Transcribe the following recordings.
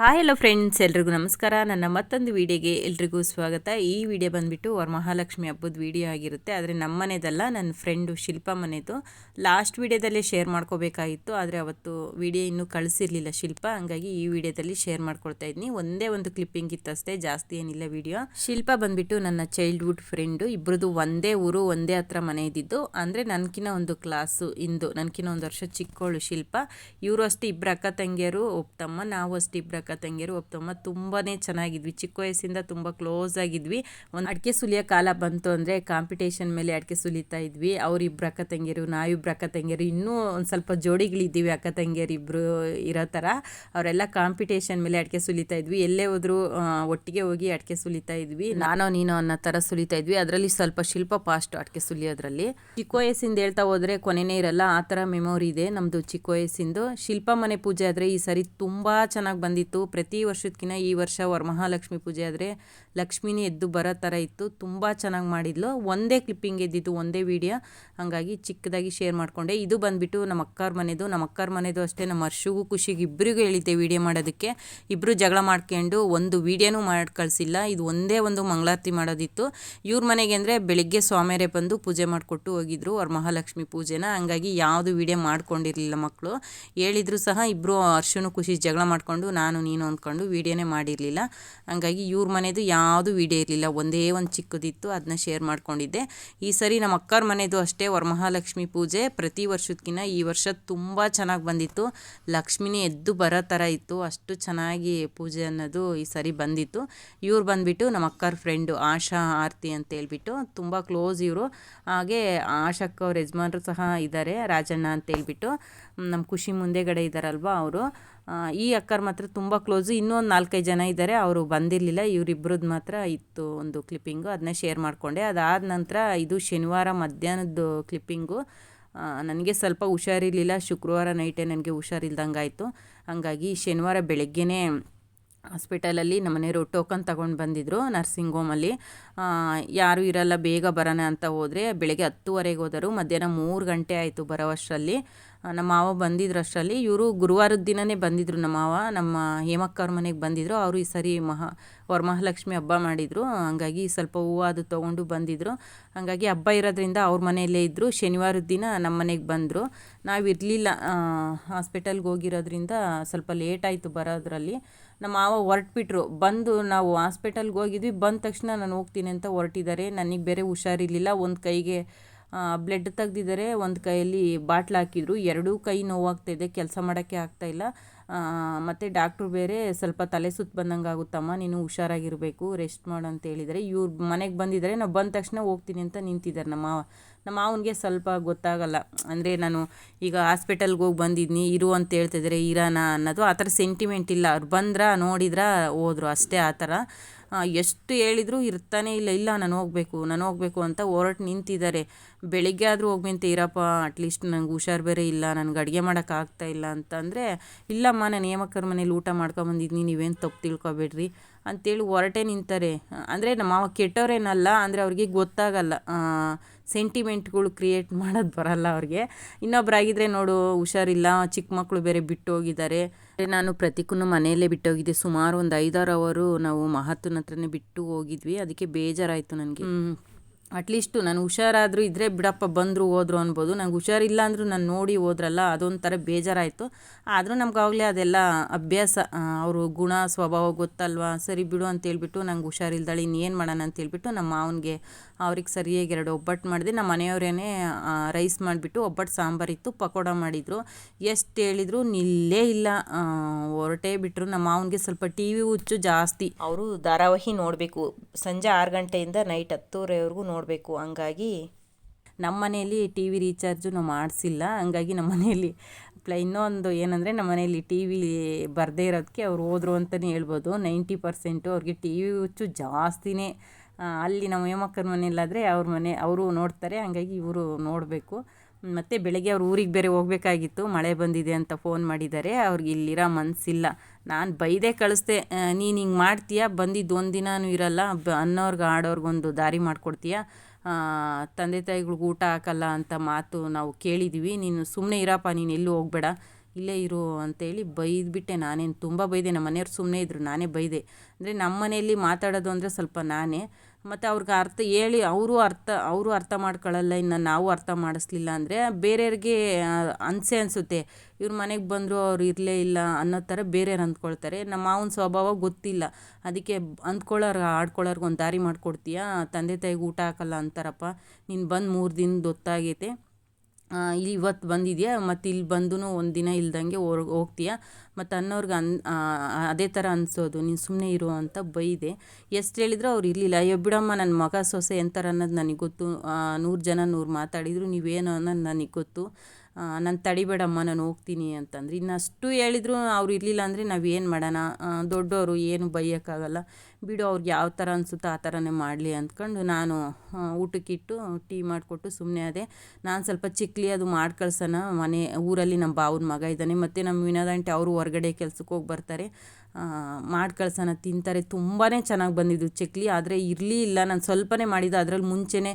Hi hello friends ಎಲ್ರಿಗೂ ನಮಸ್ಕಾರ. ನನ್ನ ಮತ್ತೊಂದು ವಿಡಿಯೋಗೆ ಎಲ್ರಿಗೂ ಸ್ವಾಗತ. ಈ ವಿಡಿಯೋ ಬಂದುಬಿಟ್ಟು ವರಮಹಾಲಕ್ಷ್ಮಿ ಹಬ್ಬದ ವಿಡಿಯೋ ಆಗಿರುತ್ತೆ. ಆದರೆ ನಮ್ಮ ಮನೆದಲ್ಲ, ನನ್ನ ಫ್ರೆಂಡು ಶಿಲ್ಪ ಮನೆದು. ಲಾಸ್ಟ್ ವಿಡಿಯೋದಲ್ಲೇ ಶೇರ್ ಮಾಡ್ಕೋಬೇಕಾಗಿತ್ತು. ಆದರೆ ಅವತ್ತು ವಿಡಿಯೋ ಇನ್ನೂ ಕಳಿಸಿರಲಿಲ್ಲ ಶಿಲ್ಪ. ಹಂಗಾಗಿ ಈ ವಿಡಿಯೋದಲ್ಲಿ ಶೇರ್ ಮಾಡ್ಕೊಳ್ತಾ ಇದ್ದೀನಿ ಒಂದೇ ಒಂದು ಕ್ಲಿಪ್ಪಿಂಗ್ ಇತ್ತಷ್ಟೇ ಜಾಸ್ತಿ ಏನಿಲ್ಲ ವಿಡಿಯೋ. ಶಿಲ್ಪ ಬಂದುಬಿಟ್ಟು ನನ್ನ ಚೈಲ್ಡ್ಹುಡ್ ಫ್ರೆಂಡು ಇಬ್ಬರದು ಒಂದೇ ಊರು, ಒಂದೇ ಹತ್ರ ಮನೆ ಇದ್ದಿದ್ದು. ಅಂದರೆ ನನಗಿನ ಒಂದು ಕ್ಲಾಸು ಇಂದು ನನಗಿನ ಒಂದು ವರ್ಷ ಚಿಕ್ಕವಳು ಶಿಲ್ಪ. ಇವರು ಅಷ್ಟೇ ಇಬ್ಬರು ಅಕ್ಕ ತಂಗಿಯರು, ಒಪ್ತಮ್ಮ, ನಾವು ಅಷ್ಟೇ ಇಬ್ಬರು ಅಕ್ಕ ತಂಗಿಯರು ಒಪ್ತಮ್ಮ ತುಂಬಾ ಚೆನ್ನಾಗಿದ್ವಿ. ಚಿಕ್ಕ ವಯಸ್ಸಿಂದ ತುಂಬ ಕ್ಲೋಸ್ ಆಗಿದ್ವಿ. ಒಂದು ಅಡಿಕೆ ಸುಲಿಯೋ ಕಾಲ ಬಂತು ಅಂದರೆ ಕಾಂಪಿಟೇಷನ್ ಮೇಲೆ ಅಡಿಕೆ ಸುಲಿತಾ ಇದ್ವಿ. ಅವರಿಬ್ರು ಅಕ್ಕ ತಂಗಿಯರು, ನಾವಿಬ್ರು ಅಕ್ಕ ತಂಗಿಯರು, ಇನ್ನೂ ಒಂದು ಸ್ವಲ್ಪ ಜೋಡಿಗಳಿದ್ದೀವಿ ಅಕ್ಕ ತಂಗಿಯರು ಇಬ್ಬರು ಇರೋ ಥರ ಅವರೆಲ್ಲ ಕಾಂಪಿಟೇಷನ್ ಮೇಲೆ ಅಡಿಕೆ ಸುಲಿತಾ ಇದ್ವಿ. ಎಲ್ಲೇ ಹೋದರೂ ಒಟ್ಟಿಗೆ ಹೋಗಿ ಅಡಿಕೆ ಸುಲಿತಾ ಇದ್ವಿ. ನಾನೋ, ನೀನೋ ಅನ್ನೋ ಥರ ಸುಲಿತಾ ಇದ್ವಿ. ಅದರಲ್ಲಿ ಸ್ವಲ್ಪ ಶಿಲ್ಪ ಪಾಸ್ಟ್ ಅಡಿಕೆ ಸುಲಿಯೋದ್ರಲ್ಲಿ. ಚಿಕ್ಕ ವಯಸ್ಸಿಂದ ಹೇಳ್ತಾ ಹೋದರೆ ಕೊನೆನೇ ಇರಲ್ಲ, ಆ ಥರ ಮೆಮೊರಿ ಇದೆ ನಮ್ಮದು ಚಿಕ್ಕ ವಯಸ್ಸಿಂದು. ಶಿಲ್ಪ ಮನೆ ಪೂಜೆ ಆದರೆ ಈ ಸರಿ ತುಂಬ ಚೆನ್ನಾಗಿ ಬಂದಿತ್ತು. ಪ್ರತಿ ವರ್ಷದಕ್ಕಿಂತ ಈ ವರ್ಷ ವರಮಹಾಲಕ್ಷ್ಮಿ ಪೂಜೆ ಆದರೆ ಲಕ್ಷ್ಮೀನೇ ಎದ್ದು ಬರೋ ಥರ ಇತ್ತು. ತುಂಬ ಚೆನ್ನಾಗಿ ಮಾಡಿದ್ಲು. ಒಂದೇ ಕ್ಲಿಪ್ಪಿಂಗ್ ಎದ್ದಿತ್ತು ಒಂದೇ ವಿಡಿಯೋ. ಹಾಗಾಗಿ ಚಿಕ್ಕದಾಗಿ ಶೇರ್ ಮಾಡಿಕೊಂಡೆ. ಇದು ಬಂದುಬಿಟ್ಟು ನಮ್ಮ ಅಕ್ಕಾರ ಮನೆದು. ನಮ್ಮ ಅಕ್ಕಾರ ಮನೆದು ಅಷ್ಟೇ ನಮ್ಮ ಅರ್ಷಿಗೂ ಖುಷಿಗೆ ಇಬ್ಬರಿಗೂ ಹೇಳಿದ್ದೆ ವಿಡಿಯೋ ಮಾಡೋದಕ್ಕೆ. ಇಬ್ಬರು ಜಗಳ ಮಾಡ್ಕೊಂಡು ಒಂದು ವೀಡಿಯೋನೂ ಮಾಡಿ ಕಳಿಸಿಲ್ಲ. ಇದು ಒಂದೇ ಒಂದು ಮಂಗಳಾರತಿ ಮಾಡೋದಿತ್ತು. ಇವ್ರ ಮನೆಗೆ ಅಂದರೆ ಬೆಳಿಗ್ಗೆ ಸ್ವಾಮಿಯರೇ ಬಂದು ಪೂಜೆ ಮಾಡಿಕೊಟ್ಟು ಹೋಗಿದ್ರು ಅವ್ರ ಮಹಾಲಕ್ಷ್ಮಿ ಪೂಜೆನ. ಹಂಗಾಗಿ ಯಾವುದು ವಿಡಿಯೋ ಮಾಡ್ಕೊಂಡಿರಲಿಲ್ಲ ಮಕ್ಕಳು ಹೇಳಿದ್ರು ಸಹ ಇಬ್ಬರು ಅರ್ಶನೂ ಖುಷಿ ಜಗಳ ಮಾಡಿಕೊಂಡು ನಾನು ನೀನು ಅಂದ್ಕೊಂಡು ವೀಡಿಯೋನೇ ಮಾಡಿರಲಿಲ್ಲ. ಹಂಗಾಗಿ ಇವ್ರ ಮನೆಯದು ಯಾವುದು ವೀಡಿಯೋ ಇರಲಿಲ್ಲ. ಒಂದೇ ಒಂದು ಚಿಕ್ಕದಿತ್ತು ಅದನ್ನ ಶೇರ್ ಮಾಡ್ಕೊಂಡಿದ್ದೆ. ಈ ಸರಿ ನಮ್ಮ ಅಕ್ಕರ ಮನೆಯದು ಅಷ್ಟೇ ವರಮಹಾಲಕ್ಷ್ಮಿ ಪೂಜೆ. ಪ್ರತಿ ವರ್ಷದಕ್ಕಿಂತ ಈ ವರ್ಷ ತುಂಬ ಚೆನ್ನಾಗಿ ಬಂದಿತ್ತು. ಲಕ್ಷ್ಮಿನೇ ಎದ್ದು ಬರೋ ಥರ ಇತ್ತು. ಅಷ್ಟು ಚೆನ್ನಾಗಿ ಪೂಜೆ ಅನ್ನೋದು ಈ ಸರಿ ಬಂದಿತ್ತು. ಇವ್ರು ಬಂದುಬಿಟ್ಟು ನಮ್ಮ ಅಕ್ಕರ ಫ್ರೆಂಡು ಆಶಾ ಆರತಿ ಅಂತ ಹೇಳ್ಬಿಟ್ಟು ತುಂಬ ಕ್ಲೋಸ್ ಇವರು. ಹಾಗೆ ಆಶಕ್ಕ ಅವ್ರ ಯಜಮಾನ್ರು ಸಹ ಇದ್ದಾರೆ ರಾಜಣ್ಣ ಅಂತ ಹೇಳ್ಬಿಟ್ಟು. ನಮ್ಮ ಖುಷಿ ಮುಂದೆಗಡೆ ಇದ್ದಾರಲ್ವ ಅವರು. ಈ ಅಕ್ಕರ್ ಮಾತ್ರ ತುಂಬ ಕ್ಲೋಸು ಇನ್ನೂ ಒಂದು ನಾಲ್ಕೈದು ಜನ ಇದ್ದಾರೆ ಅವರು ಬಂದಿರಲಿಲ್ಲ. ಇವರಿಬ್ಬರದ್ದು ಮಾತ್ರ ಇತ್ತು ಒಂದು ಕ್ಲಿಪ್ಪಿಂಗು ಅದನ್ನ ಶೇರ್ ಮಾಡಿಕೊಂಡೆ. ಅದಾದ ನಂತರ ಇದು ಶನಿವಾರ ಮಧ್ಯಾಹ್ನದ್ದು ಕ್ಲಿಪ್ಪಿಂಗು ನನಗೆ ಸ್ವಲ್ಪ ಹುಷಾರಿರಲಿಲ್ಲ. ಶುಕ್ರವಾರ ನೈಟೇ ನನಗೆ ಹುಷಾರಿಲ್ದಂಗೆ ಆಯಿತು ಹಾಗಾಗಿ ಶನಿವಾರ ಬೆಳಗ್ಗೆನೇ ಹಾಸ್ಪಿಟಲಲ್ಲಿ ನಮ್ಮ ಮನೆಯವರು ಟೋಕನ್ ತಗೊಂಡು ಬಂದಿದ್ದರು ನರ್ಸಿಂಗ್ ಹೋಮಲ್ಲಿ ಯಾರೂ ಇರಲ್ಲ, ಬೇಗ ಬರೋಣ ಅಂತ ಹೋದರೆ ಬೆಳಗ್ಗೆ ಹತ್ತುವರೆಗೆ ಹೋದರು. ಮಧ್ಯಾಹ್ನ ಮೂರು ಗಂಟೆ ಆಯಿತು ಬರೋವಷ್ಟರಲ್ಲಿ ನಮ್ಮ ಮಾವ ಬಂದಿದ್ರು ಅಷ್ಟರಲ್ಲಿ. ಇವರು ಗುರುವಾರದ ದಿನವೇ ಬಂದಿದ್ದರು ನಮ್ಮ ಮಾವ. ನಮ್ಮ ಹೇಮಕ್ಕವ್ರ ಮನೆಗೆ ಬಂದಿದ್ದರು ಅವರು ಈ ಸರಿ ಮಹಾ, ವರಮಹಾಲಕ್ಷ್ಮಿ ಹಬ್ಬ ಮಾಡಿದರು. ಹಂಗಾಗಿ ಸ್ವಲ್ಪ ಹೂವು ಅದು ತೊಗೊಂಡು ಬಂದಿದ್ದರು ಹಾಗಾಗಿ ಹಬ್ಬ ಇರೋದ್ರಿಂದ ಅವ್ರ ಮನೆಯಲ್ಲೇ ಇದ್ದರು ಶನಿವಾರದ ದಿನ ನಮ್ಮ ಮನೆಗೆ ಬಂದರು. ನಾವು ಇರಲಿಲ್ಲ ಹಾಸ್ಪಿಟಲ್ಗೆ ಹೋಗಿರೋದ್ರಿಂದ ಸ್ವಲ್ಪ ಲೇಟ್ ಆಯಿತು ಬರೋದ್ರಲ್ಲಿ. ನಮ್ಮ ಮಾವ ಹೊರಟ್ಬಿಟ್ರು. ಬಂದು ನಾವು ಹಾಸ್ಪಿಟಲ್ಗೆ ಹೋಗಿದ್ವಿ. ಬಂದ ತಕ್ಷಣ ನಾನು ಹೋಗ್ತೀನಿ ಅಂತ ಹೊರಟಿದ್ದಾರೆ. ನನಗೆ ಬೇರೆ ಹುಷಾರಿರಲಿಲ್ಲ. ಒಂದು ಕೈಗೆ ಬ್ಲಡ್ ತೆಗ್ದಿದ್ದಾರೆ ಒಂದು ಕೈಯಲ್ಲಿ ಬಾಟ್ಲ್ ಹಾಕಿದ್ರು. ಎರಡೂ ಕೈ ನೋವಾಗ್ತಾ ಇದೆ, ಕೆಲಸ ಮಾಡೋಕ್ಕೆ ಆಗ್ತಾಯಿಲ್ಲ ಮತ್ತು ಡಾಕ್ಟ್ರು ಬೇರೆ ಸ್ವಲ್ಪ ತಲೆ ಸುತ್ತು ಬಂದಂಗೆ ಆಗುತ್ತಮ್ಮ, ನೀನು ಹುಷಾರಾಗಿರಬೇಕು ರೆಸ್ಟ್ ಮಾಡು ಅಂತ ಹೇಳಿದರೆ ಇವ್ರು ಮನೆಗೆ ಬಂದಿದ್ದಾರೆ, ನಾವು ಬಂದ ತಕ್ಷಣ ಹೋಗ್ತೀನಿ ಅಂತ ನಿಂತಿದ್ದಾರೆ ನಮ್ಮ ನಮ್ಮ ಮಾವನಿಗೆ ಸ್ವಲ್ಪ ಗೊತ್ತಾಗಲ್ಲ. ಅಂದರೆ ನಾನು ಈಗ ಹಾಸ್ಪಿಟಲ್ಗೆ ಹೋಗಿ ಬಂದಿದ್ನಿ, ಇರು ಅಂತ ಹೇಳ್ತಿದ್ರೆ ಇರೋಣ ಅನ್ನೋದು ಆ ಥರ ಸೆಂಟಿಮೆಂಟ್ ಇಲ್ಲ. ಅವ್ರು ಬಂದ್ರ, ನೋಡಿದ್ರ, ಹೋದ್ರು ಅಷ್ಟೇ ಆ ಥರ. ಎಷ್ಟು ಹೇಳಿದ್ರು ಇರ್ತಾನೆ ಇಲ್ಲ. ಇಲ್ಲ, ನಾನು ಹೋಗಬೇಕು ನಾನು ಹೋಗಬೇಕು ಅಂತ ಹೊರಟು ನಿಂತಿದ್ದಾರೆ. ಬೆಳಿಗ್ಗೆ ಆದರೂ ಹೋಗ್ಬಂತ ಇರಪ್ಪ ಅಟ್ಲೀಸ್ಟ್ ನಂಗೆ ಹುಷಾರು ಬೇರೆ ಇಲ್ಲ, ನನಗೆ ಅಡುಗೆ ಮಾಡೋಕ್ಕಾಗ್ತಾ ಇಲ್ಲ ಅಂತಂದರೆ, ಇಲ್ಲಮ್ಮ, ನಾನು ನೇಮಕರ ಮನೇಲಿ ಊಟ ಮಾಡ್ಕೊಂಬಂದಿದ್ದೀನಿ ನೀವೇನು ತಪ್ಪು ತಿಳ್ಕೊಬೇಡ್ರಿ. ಅಂತೇಳಿ ಹೊರಟೆ ನಿಂತಾರೆ. ಅಂದರೆ ನಮ್ಮ ಮಾವ ಕೆಟ್ಟವರೇನಲ್ಲ ಅಂದರೆ ಅವ್ರಿಗೆ ಗೊತ್ತಾಗಲ್ಲ. ಸೆಂಟಿಮೆಂಟ್ಗಳು ಕ್ರಿಯೇಟ್ ಮಾಡೋದು ಬರಲ್ಲ ಅವ್ರಿಗೆ. ಇನ್ನೊಬ್ಬರಾಗಿದ್ದರೆ ನೋಡು ಹುಷಾರಿಲ್ಲ ಚಿಕ್ಕ ಮಕ್ಕಳು ಬೇರೆ ಬಿಟ್ಟು ಹೋಗಿದ್ದಾರೆ ನಾನು ಪ್ರತಿಕೂನು ಮನೆಯಲ್ಲೇ ಬಿಟ್ಟು ಹೋಗಿದ್ದೆ ಸುಮಾರು ಒಂದು ಐದಾರು ಅವರು ನಾವು ಮಹತ್ವನ ಹತ್ರನೇ ಬಿಟ್ಟು ಹೋಗಿದ್ವಿ. ಅದಕ್ಕೆ ಬೇಜಾರಾಯಿತು ನನಗೆ. ಅಟ್ಲೀಸ್ಟು ನಾನು ಹುಷಾರಾದರೂ ಇದ್ದರೆ ಬಿಡಪ್ಪ ಬಂದರು ಹೋದ್ರು ಅನ್ಬೋದು. ನಂಗೆ ಹುಷಾರಿಲ್ಲ ಅಂದರೂ ನಾನು ನೋಡಿ ಹೋದ್ರಲ್ಲ ಅದೊಂಥರ ಬೇಜಾರಾಯಿತು. ಆದರೂ ನಮ್ಗಾಗಲೇ ಅದೆಲ್ಲ ಅಭ್ಯಾಸ ಅವರು ಗುಣ ಸ್ವಭಾವ ಗೊತ್ತಲ್ವಾ? ಸರಿ ಬಿಡು ಅಂತೇಳ್ಬಿಟ್ಟು ನಂಗೆ ಹುಷಾರಿಲ್ದಾಳೆ ಇನ್ನೇನು ಮಾಡೋಣ ಅಂತೇಳ್ಬಿಟ್ಟು ನಮ್ಮ ಮಾವನಿಗೆ ಅವ್ರಿಗೆ ಸರಿಯಾಗಿ ಎರಡು ಒಬ್ಬಟ್ಟು ಮಾಡಿದೆ. ನಮ್ಮ ಮನೆಯವರೇನೆ ರೈಸ್ ಮಾಡಿಬಿಟ್ಟು ಒಬ್ಬಟ್ಟು ಸಾಂಬಾರಿತ್ತು ಪಕೋಡ ಮಾಡಿದರು. ಎಷ್ಟು ಹೇಳಿದ್ರು ನಿಲ್ಲೇ ಇಲ್ಲ. ಹೊರಟೇ ಬಿಟ್ಟರು ನಮ್ಮ ಮಾವನಿಗೆ ಸ್ವಲ್ಪ ಟಿ ವಿ ಹುಚ್ಚು ಜಾಸ್ತಿ. ಅವರು ಧಾರಾವಾಹಿ ನೋಡಬೇಕು. ಸಂಜೆ ಆರು ಗಂಟೆಯಿಂದ ನೈಟ್ ಹತ್ತುವರೆವರೆಗೂ ನೋಡಬೇಕು. ಹಂಗಾಗಿ ನಮ್ಮ ಮನೆಯಲ್ಲಿ ಟಿ ವಿ ರೀಚಾರ್ಜು ನಾವು ಮಾಡಿಸಿಲ್ಲ. ಹಂಗಾಗಿ ನಮ್ಮ ಮನೆಯಲ್ಲಿ ಪ್ಲ ಇನ್ನೊಂದು ಏನಂದರೆ ನಮ್ಮ ಮನೆಯಲ್ಲಿ ಟಿ ವಿ ಬರದೇ ಇರೋದಕ್ಕೆ ಅವ್ರು ಹೋದರು ಅಂತಲೇ ಹೇಳ್ಬೋದು. ನೈಂಟಿ ಪರ್ಸೆಂಟು ಅವ್ರಿಗೆ ಟಿ ವಿ ಹುಚ್ಚು ಜಾಸ್ತಿನೇ. ಅಲ್ಲಿ ನಮ್ಮ ಯಮಕ್ಕನ ಮನೆಯಲ್ಲಾದರೆ ಅವ್ರ ಮನೆ, ಅವರು ನೋಡ್ತಾರೆ, ಹಾಗಾಗಿ ಇವರು ನೋಡಬೇಕು. ಮತ್ತು ಬೆಳಗ್ಗೆ ಅವ್ರು ಊರಿಗೆ ಬೇರೆ ಹೋಗಬೇಕಾಗಿತ್ತು. ಮಳೆ ಬಂದಿದೆ ಅಂತ ಫೋನ್ ಮಾಡಿದ್ದಾರೆ. ಅವ್ರಿಗೆ ಇಲ್ಲಿರೋ ಮನಸ್ಸಿಲ್ಲ ನಾನು ಬೈದೇ ಕಳಿಸ್ದೆ ನೀನು ಹಿಂಗೆ ಮಾಡ್ತೀಯಾ? ಬಂದಿದ್ದು ಒಂದು ದಿನವೂ ಇರಲ್ಲ. ಬ, ಅನ್ನೋರ್ಗೆ ಆಡೋರ್ಗೊಂದು ದಾರಿ ಮಾಡಿಕೊಡ್ತೀಯಾ? ತಂದೆ ತಾಯಿಗಳ್ಗೆ ಊಟ ಹಾಕಲ್ಲ ಅಂತ ಮಾತು ನಾವು ಕೇಳಿದ್ದೀವಿ ನೀನು ಸುಮ್ಮನೆ ಇರಪ್ಪ, ನೀನು ಎಲ್ಲೂ ಹೋಗಬೇಡ. ಇಲ್ಲೇ ಇರು ಅಂತೇಳಿ ಬೈದ್ಬಿಟ್ಟೆ ನಾನೇನು, ತುಂಬ ಬೈದೆ. ನಮ್ಮ ಮನೆಯವ್ರು ಸುಮ್ಮನೆ ಇದ್ದರು ನಾನೇ ಬೈದೆ. ಅಂದರೆ ನಮ್ಮ ಮನೆಯಲ್ಲಿ ಮಾತಾಡೋದು ಅಂದರೆ ಸ್ವಲ್ಪ ನಾನೇ. ಮತ್ತು ಅವ್ರಿಗೆ ಅರ್ಥ ಹೇಳಿ ಅವರು ಅರ್ಥ ಅವರು ಅರ್ಥ ಮಾಡ್ಕೊಳ್ಳಲ್ಲ ಇನ್ನು ನಾವು ಅರ್ಥ ಮಾಡಿಸ್ಲಿಲ್ಲ ಅಂದರೆ ಬೇರೆಯವ್ರಿಗೆ ಅನಿಸೆ ಅನಿಸುತ್ತೆ. ಇವ್ರ ಮನೆಗೆ ಬಂದರು ಅವ್ರು ಇರಲೇ ಇಲ್ಲ ಅನ್ನೋ ಥರ ಬೇರೆಯವ್ರು ಅಂದ್ಕೊಳ್ತಾರೆ. ನಮ್ಮ ಮಾವನ ಸ್ವಭಾವ ಗೊತ್ತಿಲ್ಲ. ಅದಕ್ಕೆ ಅಂದ್ಕೊಳ್ಳೋರು ಆಡ್ಕೊಳ್ಳೋರ್ಗೆ ಒಂದು ದಾರಿ ಮಾಡಿಕೊಡ್ತೀಯಾ? ತಂದೆ ತಾಯಿಗೆ ಊಟ ಹಾಕಲ್ಲ ಅಂತಾರಪ್ಪ. ನೀನು ಬಂದು ಮೂರು ದಿನದ ಹೊತ್ತಾಗೈತೆ. ಇಲ್ಲಿ ಇವತ್ತು ಬಂದಿದೆಯಾ? ಮತ್ತು ಇಲ್ಲಿ ಬಂದು ಒಂದು ದಿನ ಇಲ್ದಂಗೆ ಹೊರ ಹೋಗ್ತೀಯಾ? ಮತ್ತು ಅನ್ನೋರ್ಗೆ ಅನ್ ಅದೇ ಥರ ಅನಿಸೋದು, ನೀನು ಸುಮ್ಮನೆ ಇರು ಅಂತ ಬೈದೆ. ಎಷ್ಟು ಹೇಳಿದ್ರು ಅವ್ರು ಇರಲಿಲ್ಲ. ಅಯ್ಯೋ ಬಿಡಮ್ಮ ನನ್ನ ಮಗ ಸೊಸೆ ಎಂತಾರೆ ಅನ್ನೋದು ನನಗೆ ಗೊತ್ತು. ನೂರು ಜನ ನೂರು ಮಾತಾಡಿದರು, ನೀವೇನು ಅನ್ನೋದು ನನಗೆ ಗೊತ್ತು. ನಾನು ತಡಿಬೇಡಮ್ಮ, ನಾನು ಹೋಗ್ತೀನಿ ಅಂತಂದ್ರೆ. ಇನ್ನಷ್ಟು ಹೇಳಿದ್ರು, ಅವ್ರು ಇರಲಿಲ್ಲ ಅಂದರೆ ನಾವು ಏನು ಮಾಡೋಣ? ದೊಡ್ಡವರು ಏನು ಬೈಯೋಕ್ಕಾಗಲ್ಲ. ಬಿಡು, ಅವ್ರಿಗೆ ಯಾವ ಥರ ಅನಿಸುತ್ತೋ ಆ ಥರನೇ ಮಾಡಲಿ ಅಂದ್ಕೊಂಡು ನಾನು ಊಟಕ್ಕಿಟ್ಟು ಟೀ ಮಾಡಿಕೊಟ್ಟು ಸುಮ್ಮನೆ ಅದೇ ನಾನು ಸ್ವಲ್ಪ ಚಿಕ್ಕಲಿ ಅದು ಮಾಡಿ ಕಳ್ಸೋಣ ಮನೆ, ಊರಲ್ಲಿ ನಮ್ಮ ಬಾವನ ಮಗ ಇದ್ದಾನೆ. ಮತ್ತು ನಮ್ಮ ವಿನೋದಂಟಿ ಅವರು ಹೊರಗಡೆ ಕೆಲ್ಸಕ್ಕೆ ಹೋಗಿ ಬರ್ತಾರೆ. ಮಾಡಿ ಕಳ್ಸೋಣ ತಿಂತಾರೆ. ತುಂಬಾ ಚೆನ್ನಾಗಿ ಬಂದಿದ್ದು ಚಕ್ಲಿ. ಆದರೆ ಇರಲಿ ಇಲ್ಲ. ನಾನು ಸ್ವಲ್ಪನೇ ಮಾಡಿದ್ದು ಅದರಲ್ಲಿ ಮುಂಚೆನೇ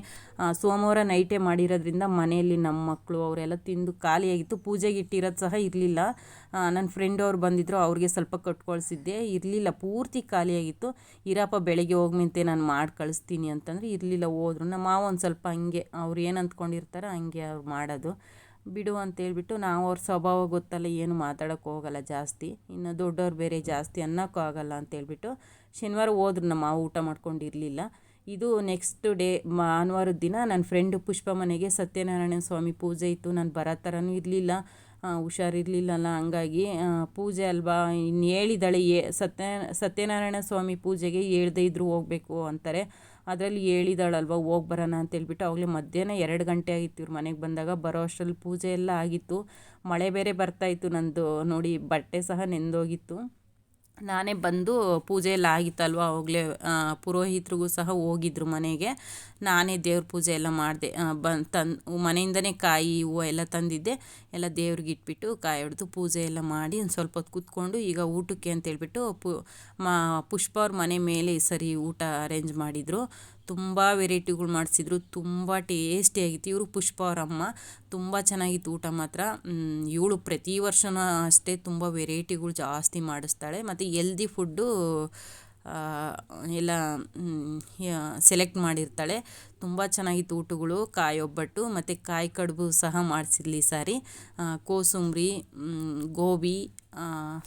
ಸೋಮವಾರ ನೈಟೇ ಮಾಡಿರೋದ್ರಿಂದ ಮನೆಯಲ್ಲಿ ನಮ್ಮ ಮಕ್ಕಳು ಅವರೆಲ್ಲ ತಿಂದು ಖಾಲಿಯಾಗಿತ್ತು. ಪೂಜೆಗೆ ಇಟ್ಟಿರೋದು ಸಹ ಇರಲಿಲ್ಲ. ನನ್ನ ಫ್ರೆಂಡ್ ಅವ್ರು ಬಂದಿದ್ದರು ಅವ್ರಿಗೆ ಸ್ವಲ್ಪ ಕಟ್ಕೊಳ್ಸಿದ್ದೆ. ಇರಲಿಲ್ಲ, ಪೂರ್ತಿ ಖಾಲಿಯಾಗಿತ್ತು. ಇರಪ್ಪ, ಬೆಳಗ್ಗೆ ಹೋಗ್ಮಿಂತೆ ನಾನು ಮಾಡಿ ಕಳಿಸ್ತೀನಿ ಅಂತಂದರೆ ಇರಲಿಲ್ಲ, ಹೋದ್ರು. ನಮ್ಮ ಮಾವ ಒಂದು ಸ್ವಲ್ಪ ಹಂಗೆ, ಅವ್ರು ಏನು ಅಂದ್ಕೊಂಡಿರ್ತಾರೆ ಹಂಗೆ ಅವ್ರು ಮಾಡೋದು. ಬಿಡು ಅಂತೇಳ್ಬಿಟ್ಟು ನಾವು ಅವ್ರ ಸ್ವಭಾವ ಗೊತ್ತಲ್ಲ, ಏನು ಮಾತಾಡೋಕ್ಕೆ ಹೋಗಲ್ಲ ಜಾಸ್ತಿ. ಇನ್ನು ದೊಡ್ಡವ್ರು ಬೇರೆ ಜಾಸ್ತಿ ಅನ್ನೋಕ್ಕೂ ಅಂತ ಅಂತೇಳ್ಬಿಟ್ಟು ಶನಿವಾರ ಹೋದ್ರು, ನಮ್ಮ ಮಾವ ಊಟ ಮಾಡ್ಕೊಂಡಿರಲಿಲ್ಲ. ಇದು ನೆಕ್ಸ್ಟ್ ಡೇ ಭಾನುವಾರದ ದಿನ ನನ್ನ ಫ್ರೆಂಡು ಪುಷ್ಪ ಮನೆಗೆ ಸತ್ಯನಾರಾಯಣ ಸ್ವಾಮಿ ಪೂಜೆ ಇತ್ತು. ನಾನು ಬರೋ ಥರನೂ ಇರಲಿಲ್ಲ. ಹುಷಾರಿರಲಿಲ್ಲಲ್ಲ, ಹಂಗಾಗಿ ಪೂಜೆ ಅಲ್ವಾ ಇನ್ನು ಹೇಳಿದಾಳೆ ಏ ಸತ್ಯ, ಸತ್ಯನಾರಾಯಣ ಸ್ವಾಮಿ ಪೂಜೆಗೆ ಹೇಳ್ದೇ ಇದ್ದರೂ ಹೋಗಬೇಕು ಅಂತಾರೆ. ಅದರಲ್ಲಿ ಹೇಳಿದಾಳಲ್ವ, ಹೋಗಿ ಬರೋಣ ಅಂತೇಳ್ಬಿಟ್ಟು ಅವಾಗಲೇ ಮಧ್ಯಾಹ್ನ ಎರಡು ಗಂಟೆ ಆಗಿತ್ತು ಇವ್ರ ಮನೆಗೆ ಬಂದಾಗ. ಬರೋ ಅಷ್ಟರಲ್ಲಿ ಪೂಜೆ ಎಲ್ಲ ಆಗಿತ್ತು. ಮಳೆ ಬೇರೆ ಬರ್ತಾಯಿತ್ತು ನಂದು. ನೋಡಿ, ಬಟ್ಟೆ ಸಹ ನೆಂದೋಗಿತ್ತು. ನಾನೇ ಬಂದು ಪೂಜೆ ಎಲ್ಲ ಆಗಿತ್ತಲ್ವ ಅವಾಗಲೇ ಪುರೋಹಿತರಿಗೂ ಸಹ ಹೋಗಿದ್ರು ಮನೆಗೆ. ನಾನೇ ದೇವ್ರ ಪೂಜೆ ಎಲ್ಲ ಮಾಡಿದೆ ಬಂದು ತಂದು ಮನೆಯಿಂದನೇ ಕಾಯಿ, ಹೂವು ಎಲ್ಲ ತಂದಿದ್ದೆ. ಎಲ್ಲ ದೇವ್ರಿಗೆ ಇಟ್ಬಿಟ್ಟು ಕಾಯಿ ಹೊಡೆದು ಪೂಜೆ ಎಲ್ಲ ಮಾಡಿ ಒಂದು ಸ್ವಲ್ಪ ಹೊತ್ತು ಕೂತ್ಕೊಂಡು ಈಗ ಊಟಕ್ಕೆ ಅಂತೇಳ್ಬಿಟ್ಟು ಪು, ಮಾ, ಪುಷ್ಪ ಅವ್ರ ಮನೆ ಮೇಲೆ ಸರಿ ಊಟ ಅರೇಂಜ್ ಮಾಡಿದರು. ತುಂಬ ವೆರೈಟಿಗಳು ಮಾಡಿಸಿದ್ರು, ತುಂಬ ಟೇಸ್ಟಿಯಾಗಿತ್ತು ಇವರು ಪುಷ್ಪ ಅವರಮ್ಮ ತುಂಬ ಚೆನ್ನಾಗಿತ್ತು ಊಟ ಮಾತ್ರ. ಇವಳು ಪ್ರತಿ ವರ್ಷವೂ ಅಷ್ಟೇ ತುಂಬ ವೆರೈಟಿಗಳು ಜಾಸ್ತಿ ಮಾಡಿಸ್ತಾಳೆ. ಮತ್ತು ಎಲ್ದಿ ಫುಡ್ಡು ಎಲ್ಲ ಸೆಲೆಕ್ಟ್ ಮಾಡಿರ್ತಾಳೆ. ತುಂಬ ಚೆನ್ನಾಗಿತ್ತು ಊಟಗಳು, ಕಾಯಿ ಒಬ್ಬಟ್ಟು, ಮತ್ತು ಕಾಯಿ ಕಡುಬು ಸಹ ಮಾಡಿಸಿದ್ಲಿ ಸಾರಿ. ಕೋಸುಂಬರಿ ಗೋಬಿ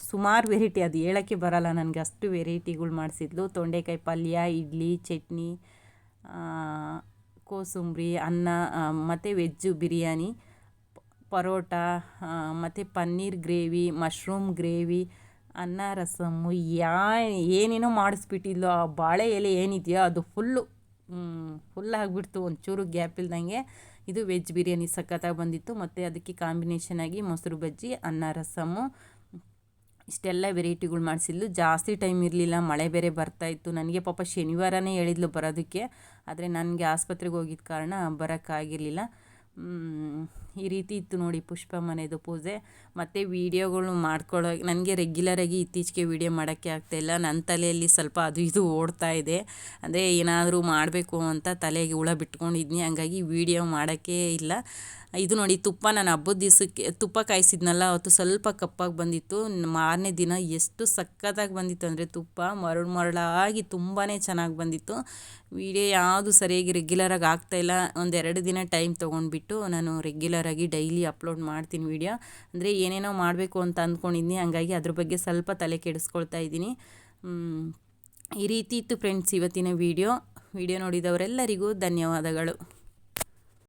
ಸುಮಾರು ವೆರೈಟಿ. ಅದು ಹೇಳೋಕ್ಕೆ ಬರಲ್ಲ, ನನಗೆ ಅಷ್ಟು ವೆರೈಟಿಗಳು ಮಾಡಿಸಿದ್ಲು. ತೊಂಡೆಕಾಯಿ ಪಲ್ಯ, ಇಡ್ಲಿ, ಚಟ್ನಿ ಕೋಸುಂಬರಿ, ಅನ್ನ ಮತ್ತು ವೆಜ್ಜು ಬಿರಿಯಾನಿ, ಪರೋಟ ಮತ್ತು ಪನ್ನೀರ್ ಗ್ರೇವಿ, ಮಶ್ರೂಮ್ ಗ್ರೇವಿ, ಅನ್ನ ರಸಮ್ಮು ಯಾ, ಏನೇನೋ ಮಾಡಿಸ್ಬಿಟ್ಟಿದ್ಲು, ಆ ಬಾಳೆ ಎಲೆ ಏನಿದೆಯೋ ಅದು ಫುಲ್ಲು ಫುಲ್ ಆಗಿಬಿಡ್ತು, ಒಂಚೂರು ಗ್ಯಾಪ್ ಇಲ್ದಂಗೆ. ಇದು ವೆಜ್ ಬಿರಿಯಾನಿ ಸಖತ್ತಾಗಿ ಬಂದಿತ್ತು. ಮತ್ತು ಅದಕ್ಕೆ ಕಾಂಬಿನೇಷನ್ ಆಗಿ ಮೊಸರು ಬಜ್ಜಿ, ಅನ್ನ ರಸಮ್ಮು ಇಷ್ಟೆಲ್ಲ ವೆರೈಟಿಗಳು ಮಾಡಿಸಿದ್ಲು. ಜಾಸ್ತಿ ಟೈಮ್ ಇರಲಿಲ್ಲ. ಮಳೆ ಬೇರೆ ಬರ್ತಾಯಿತ್ತು ನನಗೆ ಪಾಪ ಶನಿವಾರನೇ ಹೇಳಿದ್ಲು ಬರೋದಕ್ಕೆ. ಆದರೆ ನನಗೆ ಆಸ್ಪತ್ರೆಗೆ ಹೋಗಿದ್ದ ಕಾರಣ ಬರೋಕ್ಕಾಗಿರಲಿಲ್ಲ. ಈ ರೀತಿ ಇತ್ತು ನೋಡಿ ಪುಷ್ಪ ಮನೆದು ಪೂಜೆ. ಮತ್ತು ವೀಡಿಯೋಗಳು ಮಾಡ್ಕೊಳ್ಳೋ ನನಗೆ ರೆಗ್ಯುಲರಾಗಿ ಇತ್ತೀಚೆಗೆ ವೀಡಿಯೋ ಮಾಡೋಕ್ಕೆ ಆಗ್ತಾಯಿಲ್ಲ ನನ್ನ ತಲೆಯಲ್ಲಿ ಸ್ವಲ್ಪ ಅದು ಇದು ಓಡ್ತಾ ಇದೆ. ಅಂದರೆ ಏನಾದರೂ ಮಾಡಬೇಕು ಅಂತ ತಲೆಗೆ ಹುಳ ಬಿಟ್ಕೊಂಡಿದ್ನಿ. ಹಂಗಾಗಿ ವೀಡಿಯೋ ಮಾಡೋಕ್ಕೆ ಇಲ್ಲ. ಇದು ನೋಡಿ ತುಪ್ಪ ನಾನು ಹಬ್ಬದ ದಿವಸಕ್ಕೆ, ತುಪ್ಪ ಕಾಯಿಸಿದ್ನಲ್ಲ, ಅವತ್ತು ಸ್ವಲ್ಪ ಕಪ್ಪಾಗಿ ಬಂದಿತ್ತು. ಮಾರನೇ ದಿನ ಎಷ್ಟು ಸಖತ್ತಾಗಿ ಬಂದಿತ್ತು ಅಂದರೆ ತುಪ್ಪ ಮರಳು ಮರಳಾಗಿ ತುಂಬಾ ಚೆನ್ನಾಗಿ ಬಂದಿತ್ತು. ವೀಡಿಯೋ ಯಾವುದು ಸರಿಯಾಗಿ ರೆಗ್ಯುಲರಾಗಿ ಆಗ್ತಾಯಿಲ್ಲ ಒಂದೆರಡು ದಿನ ಟೈಮ್ ತೊಗೊಂಡ್ಬಿಟ್ಟು ನಾನು ರೆಗ್ಯುಲರಾಗಿ ಡೈಲಿ ಅಪ್ಲೋಡ್ ಮಾಡ್ತೀನಿ ವೀಡಿಯೋ. ಅಂದರೆ ಏನೇನೋ ಮಾಡಬೇಕು ಅಂತ ಅಂದ್ಕೊಂಡಿದ್ದೀನಿ ಹಂಗಾಗಿ ಅದ್ರ ಬಗ್ಗೆ ಸ್ವಲ್ಪ ತಲೆ ಕೆಡಿಸ್ಕೊಳ್ತಾ ಇದ್ದೀನಿ. ಈ ರೀತಿ ಇತ್ತು ಫ್ರೆಂಡ್ಸ್ ಇವತ್ತಿನ ವೀಡಿಯೋ. ವಿಡಿಯೋ ನೋಡಿದವರೆಲ್ಲರಿಗೂ ಧನ್ಯವಾದಗಳು.